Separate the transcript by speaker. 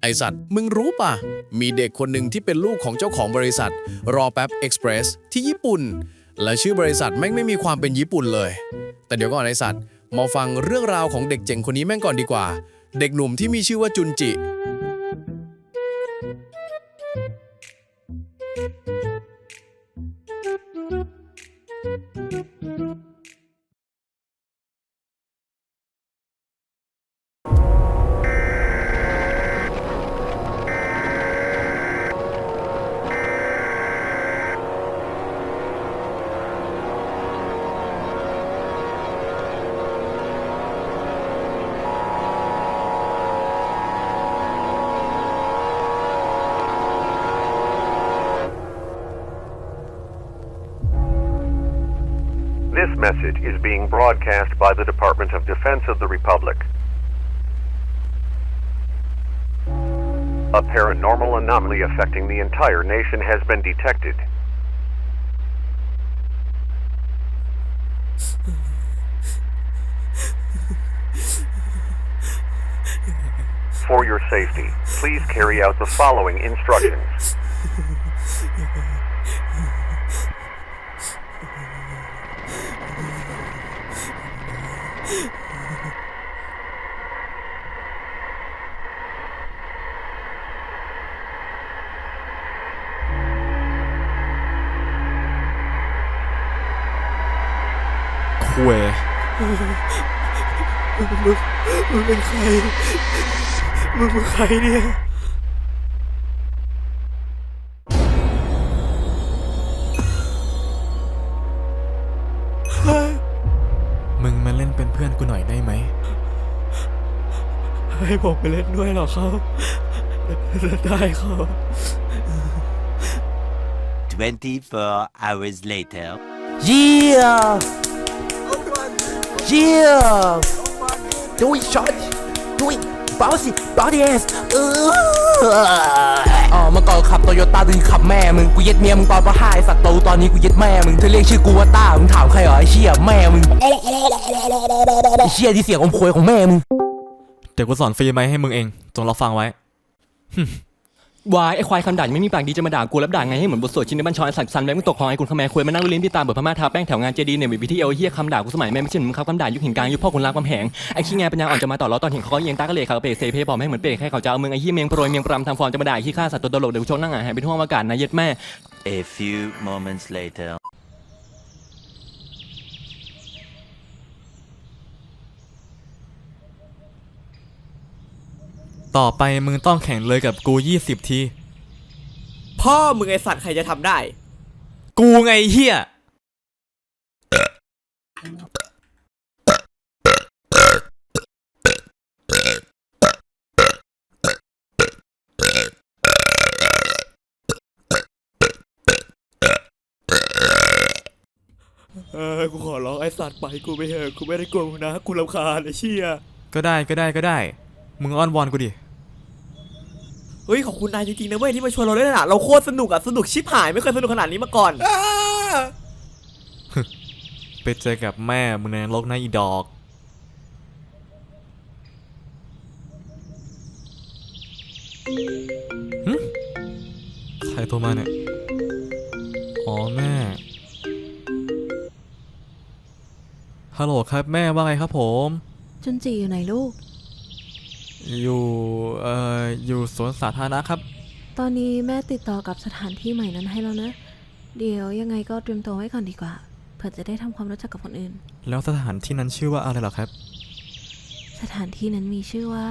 Speaker 1: ไอสัตว์ มึงรู้ป่ะ มีเด็กคนหนึ่งที่เป็นลูกของเจ้าของบริษัท รอแป๊บเอ็กซ์เพรสที่ญี่ปุ่น และชื่อบริษัทแม่งไม่มีความเป็นญี่ปุ่นเลย แต่เดี๋ยวก่อนไอสัตว์ มาฟังเรื่องราวของเด็กเจ๋งคนนี้แม่งก่อนดีกว่า เด็กหนุ่มที่มีชื่อว่าจุนจิ
Speaker 2: This message is being broadcast by the Department of Defense of the Republic. A paranormal anomaly affecting the entire nation has been detected. For your safety, please carry out the following instructions.
Speaker 3: ။ ခွေ
Speaker 4: มึงมึงเป็นใคร มึงเป็นใครเนี่ย ให้ผมไปเล่นด้วยเหรอครับ ได้ครับ
Speaker 5: 24 hours later.
Speaker 6: Yeah! Yeah! Do it, shot! Do it! Bouncy! Bouncy ass! เอออ๋อเมื่อก่อนขับโตโยต้าดึงขับแม่มึงกูเย็ดเมียมึงตอนปะห้าไอ้สัตว์โตตอนนี้กูเย็ดแม่มึงเธอเรียกชื่อกูว่าต้ามึงถามใครเหรอไอ้เชี่ยแม่มึงไอ้เชี่ยที่เสียงอมโควยของแม่มึง
Speaker 3: เดี๋ยวกูสอนฟรีไหมให้มึงเอง จงรับฟังไว้
Speaker 4: วายไอ้ควายคำด่าไม่มีปากดีจะมาด่ากูแล้วด่าไงให้เหมือนบทสวดชินในบัญชรไอ้สัตว์ซันแบงค์มึงตกคลองไอ้คุณขแมควยมานั่งเล่นที่ตามบทพม่าทาแป้งแถวงานเจดีเนี่ยวิธีเอลเฮียคำด่ากูสมัยแม่ไม่ใช่มึงครับคำด่ายุคหินกลางยุคพ่อคุณรามคำแหงไอ้ขี้แงปัญญาอ่อนจะมาต่อล้อตอนเห็นเขาเอียงตากระเลเขาเปรเซเพบอกให้เหมือนเปรแค่เขาจะเอามึงไอ้เฮียเมียงโปรยเมียงปรำทำฟอร์มจะมาด่าไอ้ขี้ข้าสัตว์ตัวตลกเดี๋ยวกูชกนั่งหงายหายไปทั่วอากาศนะเย็ดแม่
Speaker 5: A few moments later.
Speaker 3: ต่อไปมึงต้องแข่งเลยกับกู20ที
Speaker 7: พ่อมึงไอสัตว์ใครจะทำได้
Speaker 3: กูไงเฮีย
Speaker 4: เออ กูขอร้องไอ้สัตว์ไปกูไม่เถอะกูไม่ได้กลัวมึงนะ กูรำคาญไอ้เชี่ย
Speaker 3: ก็ได้ก็ได้ก็ได้ มึงอ้อนวอนกูดิ
Speaker 7: เฮ้ยขอบคุณนายจริงๆนะเว้ยที่มาชวนเราเล่นอะเราโคตรสนุกอะสนุกชิบหายไม่เคยสนุกขนาดนี้มาก่อน
Speaker 3: ไปเจอกับแม่มึงในนรกนะอีดอกหึใครโทรมาเนี่ย อ๋อแม่ ฮัลโหลครับแม่ว่าไงครับผม
Speaker 8: จุนจีอยู่ไหนลูก
Speaker 3: อยู่เอ่ออยู่สวนสาธารณะครับ
Speaker 8: ตอนนี้แม่ติดต่อกับสถานที่ใหม่นั้นให้แล้วนะ เดี๋ยวยังไงก็เตรียมตัวไว้ก่อนดีกว่า เผื่อจะได้ทำความรู้จักกับคนอื่น
Speaker 3: แล้วสถานที่นั้นชื่อว่าอะไรเหรอครับ
Speaker 8: สถานที่นั้นมีชื่อว่า